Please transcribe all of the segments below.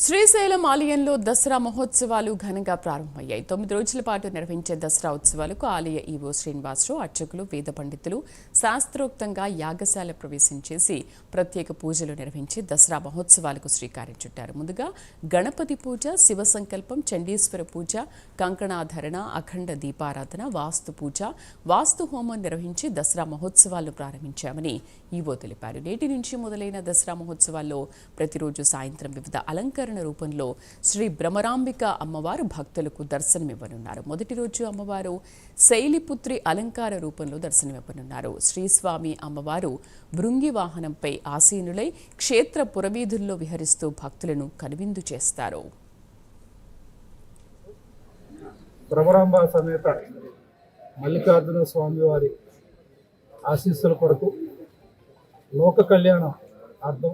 శ్రీశైలం ఆలయంలో దసరా మహోత్సవాలు ఘనంగా ప్రారంభమయ్యాయి. తొమ్మిది రోజుల పాటు నిర్వహించే దసరా ఉత్సవాలకు ఆలయ ఈవో శ్రీనివాసరావు అర్చకులు వేద పండితులు శాస్త్రోక్తంగా యాగశాల ప్రవేశం చేసి ప్రత్యేక పూజలు నిర్వహించి దసరా మహోత్సవాలకు శ్రీకారం చుట్టారు. ముందుగా గణపతి పూజ శివ సంకల్పం చండీశ్వర పూజ కంకణాధరణ అఖండ దీపారాధన వాస్తు పూజ వాస్తు హోమం నిర్వహించి దసరా మహోత్సవాలు ప్రారంభించామని ఈవో తెలిపారు. నేటి నుంచి మొదలైన దసరా మహోత్సవాల్లో ప్రతిరోజు సాయంత్రం వివిధ అలంకరణ రూపంలో శ్రీ భ్రమరాంబిక అమ్మవారు భక్తులకు దర్శనమివ్వనున్నారు. మొదటి రోజు అమ్మవారు శైలిపుత్రి అలంకార రూపంలో దర్శనమివ్వనున్నారు. శ్రీస్వామి అమ్మవారు భృంగి వాహనంపై ఆసీనులై క్షేత్ర పురవీధుల్లో విహరిస్తూ భక్తులను కనువిందు చేస్తారు. భ్రమరాంబ సమేత మల్లికార్జున స్వామి వారి ఆశీస్సుల కొరకు లోక కళ్యాణం అర్థం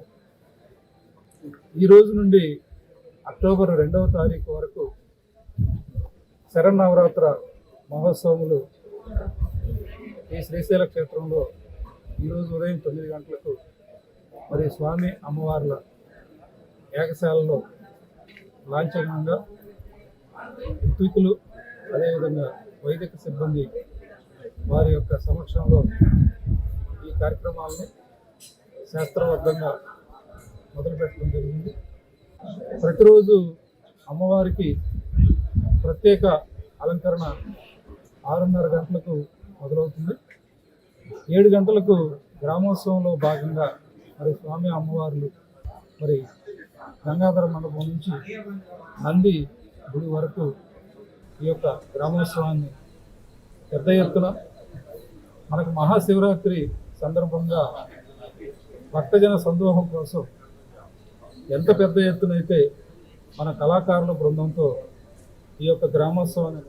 ఈ రోజు నుండి అక్టోబర్ రెండవ తారీఖు వరకు శరన్నవరాత్ర మహోత్సవములు ఈ శ్రీశైల క్షేత్రంలో ఈరోజు ఉదయం తొమ్మిది గంటలకు మరి స్వామి అమ్మవార్ల ఏకశాలలో లాంఛనంగా ఋత్వికులు అదేవిధంగా వైదిక సిబ్బంది వారి యొక్క సమక్షంలో ఈ కార్యక్రమాలను శాస్త్రబద్ధంగా మొదలుపెట్టడం జరిగింది. ప్రతిరోజు అమ్మవారికి ప్రత్యేక అలంకరణ ఆరున్నర గంటలకు మొదలవుతుంది. ఏడు గంటలకు గ్రామోత్సవంలో భాగంగా మరి స్వామి అమ్మవార్లు మరి గంగాధర మండపం నుంచి నంది గుడి వరకు ఈ యొక్క గ్రామోత్సవాన్ని పెద్ద ఎత్తున మనకు మహాశివరాత్రి సందర్భంగా భక్తజన సందోహం కోసం ఎంత పెద్ద ఎత్తునైతే మన కళాకారుల బృందంతో ఈ యొక్క గ్రామోత్సవాన్ని